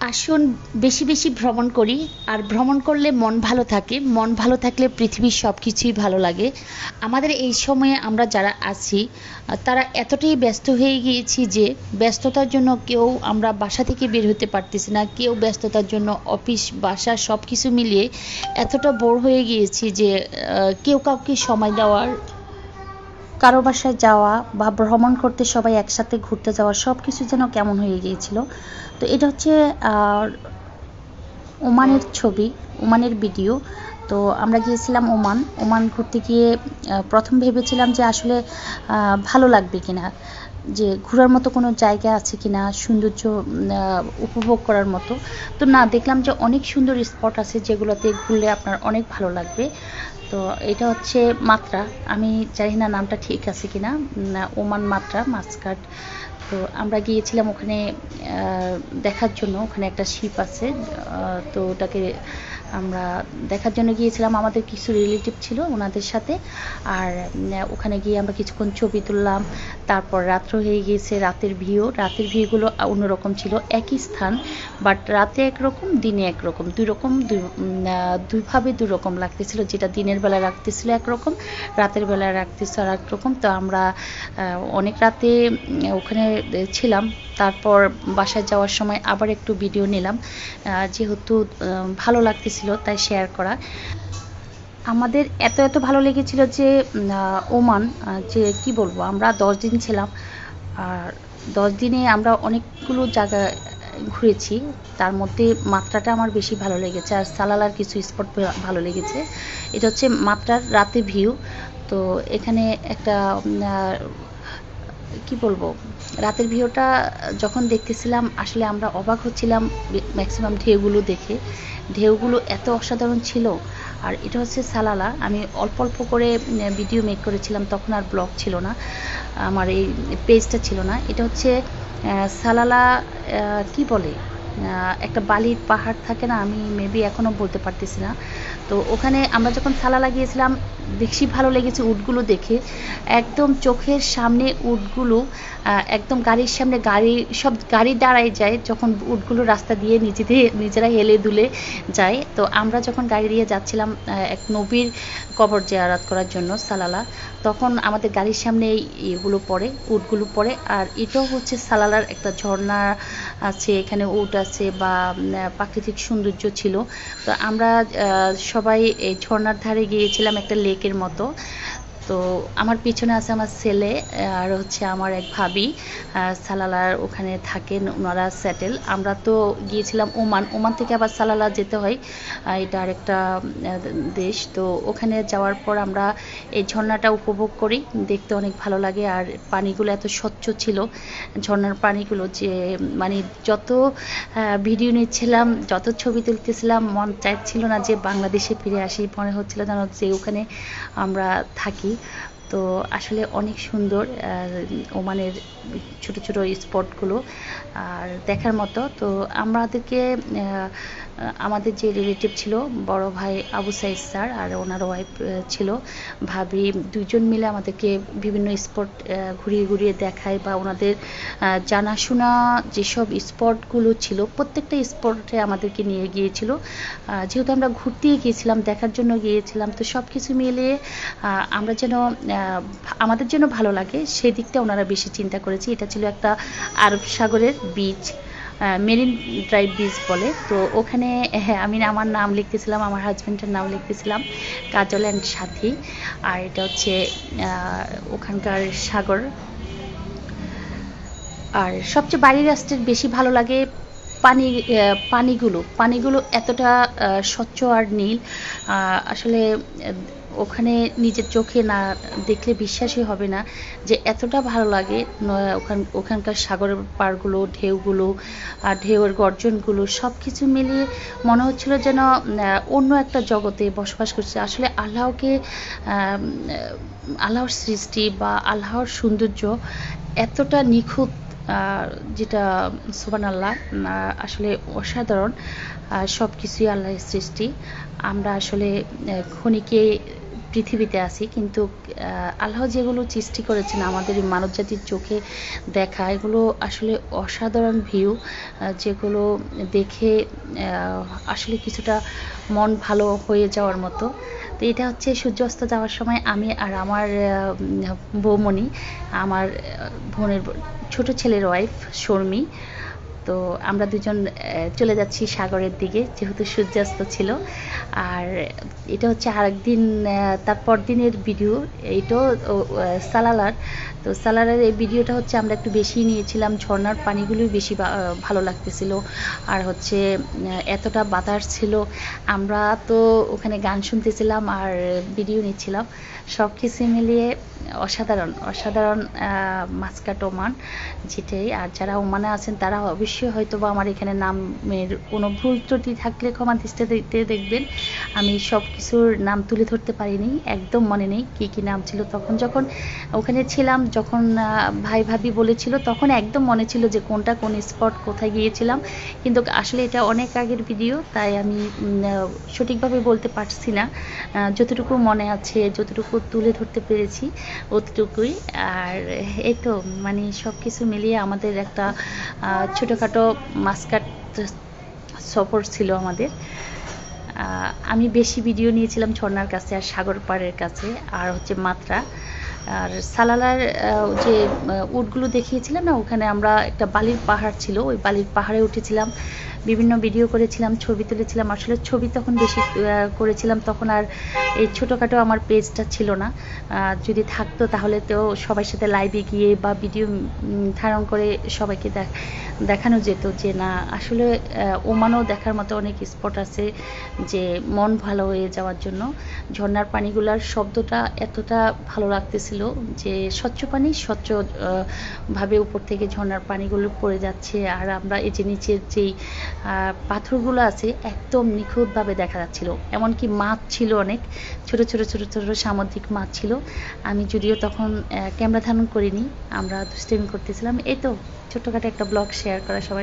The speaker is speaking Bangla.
আসুন বেশি বেশি ভ্রমণ করি, আর ভ্রমণ করলে মন ভালো থাকে। মন ভালো থাকলে পৃথিবীর সব কিছুই ভালো লাগে। আমাদের এই সময়ে আমরা যারা আছি, তারা এতটাই ব্যস্ত হয়ে গিয়েছি যে ব্যস্ততার জন্য কেউ আমরা বাসা থেকে বের হতে পারতেছি না। কেউ ব্যস্ততার জন্য অফিস, বাসা সব কিছু মিলিয়ে এতটা বোর হয়ে গিয়েছি যে কেউ কাউকে সময় দেওয়ার কারও বাসায় যাওয়া বা ভ্রমণ করতে সবাই একসাথে ঘুরতে যাওয়া সব কিছু যেন কেমন হয়ে গিয়েছিল। তো এটা হচ্ছে ওমানের ছবি, ওমানের ভিডিও। তো আমরা গিয়েছিলাম ওমান। ওমান ঘুরতে গিয়ে প্রথম ভেবেছিলাম যে আসলে ভালো লাগবে কিনা, যে ঘোরার মতো কোনো জায়গা আছে কিনা, সৌন্দর্য উপভোগ করার মতো। তো না, দেখলাম যে অনেক সুন্দর স্পট আছে যেগুলোতে ঘুরলে আপনার অনেক ভালো লাগবে। তো এটা হচ্ছে মাত্রা। আমি জানি না নামটা ঠিক আছে কিনা। ওমান মাত্রা, মাসকাট। তো আমরা গিয়েছিলাম ওখানে দেখার জন্য। ওখানে একটা শিপ আছে। তো ওটাকে আমরা দেখার জন্য গিয়েছিলাম, আমাদের কিছু রিলেটিভ ছিল ওনাদের সাথে। আর ওখানে গিয়ে আমরা কিছুক্ষণ ছবি তুললাম। তারপর রাত্র হয়ে গিয়েছে, রাতের ভিউ রাতের ভিউগুলো অন্যরকম ছিল, একই স্থান বাট রাতে একরকম, দিনে একরকম। দুই রকম দুইভাবে দুই রকম লাগতেছিল, যেটা দিনের বেলা রাখতেছিল একরকম, রাতের বেলা রাখতেছিল আর একরকম তো আমরা অনেক রাতে ওখানে ছিলাম। তারপর বাসায় যাওয়ার সময় আবার একটু ভিডিও নিলাম। যেহেতু ভালো লাগতেছিল তাই শেয়ার করা। আমাদের এত এত ভালো লেগেছিল যে ওমান যে, কি বলব, আমরা দশ দিন ছিলাম। আর দশ দিনে আমরা অনেকগুলো জায়গা ঘুরেছি। তার মধ্যে মাত্রাটা আমার বেশি ভালো লেগেছে। আর সালালার কিছু স্পট ভালো লেগেছে। এটা হচ্ছে মাত্রার রাতে ভিউ তো এখানে একটা কি বলব রাতের ভিউটা যখন দেখতেছিলাম, আসলে আমরা অবাক হচ্ছিলাম ম্যাক্সিমাম ঢেউগুলো দেখে। ঢেউগুলো এত অসাধারণ ছিল। আর এটা হচ্ছে সালালা। আমি অল্প অল্প করে ভিডিও মেক করেছিলাম, তখন আর ব্লগ ছিল না। আমার এই পেজটা ছিল না। এটা হচ্ছে সালালা কি বলে? একটা বালির পাহাড় থাকে না? আমি মেবি এখনও বলতে পারতেছি না। তো ওখানে আমরা যখন সালালা লাগিয়েছিলাম বেশি ভালো লেগেছে উটগুলো দেখে। একদম চোখের সামনে উটগুলো একদম গাড়ির সামনে গাড়ি, সব গাড়ি দাঁড়ায় যায় যখন উটগুলো রাস্তা দিয়ে নিজেদের, নিজেরা হেলে দুলে যায়। তো আমরা যখন গাড়ি দিয়ে যাচ্ছিলাম এক নবীর কবর জেয়ারাত করার জন্য, সালালা, তখন আমাদের গাড়ির সামনে এগুলো পড়ে, উটগুলো পড়ে। আর এটাও হচ্ছে সালালার একটা ঝর্ণা আছে, এখানে উট আছে বা প্রাকৃতিক সৌন্দর্য ছিল। তো আমরা সবাই এই ঝর্ণার ধারে গিয়েছিলাম একটা লেকের মতো তো আমার পিছনে আছে আমার ছেলে, আর হচ্ছে আমার এক ভাবি সালালার ওখানে থাকেন, ওনারা সেটেল আমরা তো গিয়েছিলাম ওমান ওমান থেকে আবার সালালা যেতে হয় এটা আরেকটা দেশ। তো ওখানে যাওয়ার পর আমরা এই ঝর্ণাটা উপভোগ করি, দেখতে অনেক ভালো লাগে, আর পানিগুলো এত স্বচ্ছ ছিল, ঝর্ণার পানিগুলো যে মানে যত ভিডিও নিচ্ছিলাম, যত ছবি তুলতেছিলাম, মন চাইছিল না যে বাংলাদেশে ফিরে আসি, মনে হচ্ছিল যেন যে ওখানে আমরা থাকি। তো আসলে অনেক সুন্দর ওমানের ছোট ছোট স্পটগুলো আর দেখার মতো। তো আমাদেরকে আমাদের যে রিলেটিভ ছিল, বড় ভাই আবু সাইদ স্যার আর ওনার ওয়াইফ ছিল, ভাবি দুজন মিলে আমাদেরকে বিভিন্ন স্পট ঘুরিয়ে ঘুরিয়ে দেখায় বা ওনাদের জানাশোনা যেসব স্পটগুলো ছিল, প্রত্যেকটা স্পটে আমাদেরকে নিয়ে গিয়েছিল। যেহেতু আমরা ঘুরতেই গিয়েছিলাম, দেখার জন্য গিয়েছিলাম, তো সব কিছু মিলিয়ে আমরা যেন আমাদের জন্য ভালো লাগে, সেদিকটা ওনারা বেশি চিন্তা করেছে। এটা ছিল একটা আরব সাগরের বিচ মেরিন ড্রাইভ বিচ বলে। তো ওখানে হ্যাঁ আমি আমার নাম লিখতেছিলাম, আমার হাজব্যান্ডের নাম লিখতেছিলাম, কাজল অ্যান্ড সাথী। আর এটা হচ্ছে ওখানকার সাগর। আর সবচেয়ে বাইরের রাষ্ট্রের বেশি ভালো লাগে পানি পানিগুলো পানিগুলো এতটা স্বচ্ছ আর নীল আসলে, ওখানে নিজের চোখে না দেখলে বিশ্বাসই হবে না যে এতটা ভালো লাগে ওখান, ওখানকার সাগরের পাড়গুলো, ঢেউগুলো, আর ঢেউয়ের গর্জনগুলো সব কিছু মিলিয়ে মনে হচ্ছিল যেন অন্য একটা জগতে বসবাস করছে। আসলে আল্লাহকে আল্লাহর সৃষ্টি বা আল্লাহর সৌন্দর্য এতটা নিখুঁত যেটা সোবান আল্লাহ আসলে অসাধারণ সব কিছুই আল্লাহর সৃষ্টি। আমরা আসলে ক্ষণিকে পৃথিবীতে আছি, কিন্তু আল্লাহ যেগুলো সৃষ্টি করেছেন আমাদের মানব জাতির চোখে দেখা, এগুলো আসলে অসাধারণ ভিউ যেগুলো দেখে আসলে কিছুটা মন ভালো হয়ে যাওয়ার মতো। তো এটা হচ্ছে সূর্যাস্ত যাওয়ার সময় আমি আর আমার বৌমণি, আমার বোনের ছোট ছেলের ওয়াইফ শর্মী তো আমরা দুজন চলে যাচ্ছি সাগরের দিকে যেহেতু সূর্যাস্ত ছিল। আর এটা হচ্ছে আরেকদিন আহ, তারপর দিনের ভিডিও এইটাও সালালার। তো সালালার এই ভিডিওটা হচ্ছে আমরা একটু বেশি নিয়েছিলাম ঝর্ণার পানিগুলোই বেশি ভালো লাগতেছিল। আর হচ্ছে এতটা বাতাস ছিল আমরা তো ওখানে গান শুনতেছিলাম আর ভিডিও নিচ্ছিলাম। সব কিছু মিলিয়ে অসাধারণ অসাধারণ আহ, মাস্কাট ওমান যেটাই আর যারা ওমানে আছেন তারা অবশ্যই হয়তো বা আমার এখানে নামের কোনো ভুল ত্রুটি থাকলে ক্ষমা দৃষ্টিতে দেখবেন। আমি সব কিছুর নাম তুলে ধরতে পারিনি একদম মনে নেই কি কি নাম ছিল। তখন যখন ওখানে ছিলাম যখন ভাই ভাবি বলেছিল তখন একদম মনে ছিল যে কোনটা কোন স্পট কোথায় গিয়েছিলাম। কিন্তু আসলে এটা অনেক আগের ভিডিও তাই আমি সঠিকভাবে বলতে পারছি না। যতটুকু মনে আছে যতটুকু তুলে ধরতে পেরেছি অতটুকুই আর এই তো মানে সব কিছু মিলিয়ে আমাদের একটা ছোটখাটো মাস্কাট সফর ছিল আমাদের। আমি বেশি ভিডিও নিয়েছিলাম ঝর্নার কাছে আর সাগর পাড়ের কাছে, আর হচ্ছে মাত্রা। আর সালালার যে উটগুলো দেখিয়েছিলাম না, ওখানে আমরা একটা বালির পাহাড় ছিল, ওই বালির পাহাড়ে উঠেছিলাম, বিভিন্ন ভিডিও করেছিলাম, ছবি তুলেছিলাম, আসলে ছবি তখন বেশি করেছিলাম, তখন আর এই ছোটোখাটো আমার পেজটা ছিল না যদি থাকতো তাহলে তো সবার সাথে লাইভে গিয়ে বা ভিডিও ধারণ করে সবাইকে দেখ, দেখানো যেত যে, না, আসলে ওমানও দেখার মতো অনেক স্পট আছে যে, মন ভালো হয়ে যাওয়ার জন্য, ঝর্ণার পানিগুলার শব্দটা এতটা ভালো লাগতেছিল যে স্বচ্ছ পানি স্বচ্ছ ভাবে উপর থেকে ঝর্ণার পানিগুলো পড়ে যাচ্ছে। আর আমরা এই যে নিচের যেই পাথরগুলো আছে একদম নিখুঁতভাবে দেখা যাচ্ছিল। এমনকি মাছ ছিল অনেক, ছোট ছোট ছোট ছোট সামুদ্রিক মাছ ছিল। আমি যদিও তখন ক্যামেরা ধারণ করিনি, আমরা দুষ্টামি করতেছিলাম। এই তো, ছোট্টখাটো একটা ব্লগ শেয়ার করা সবাই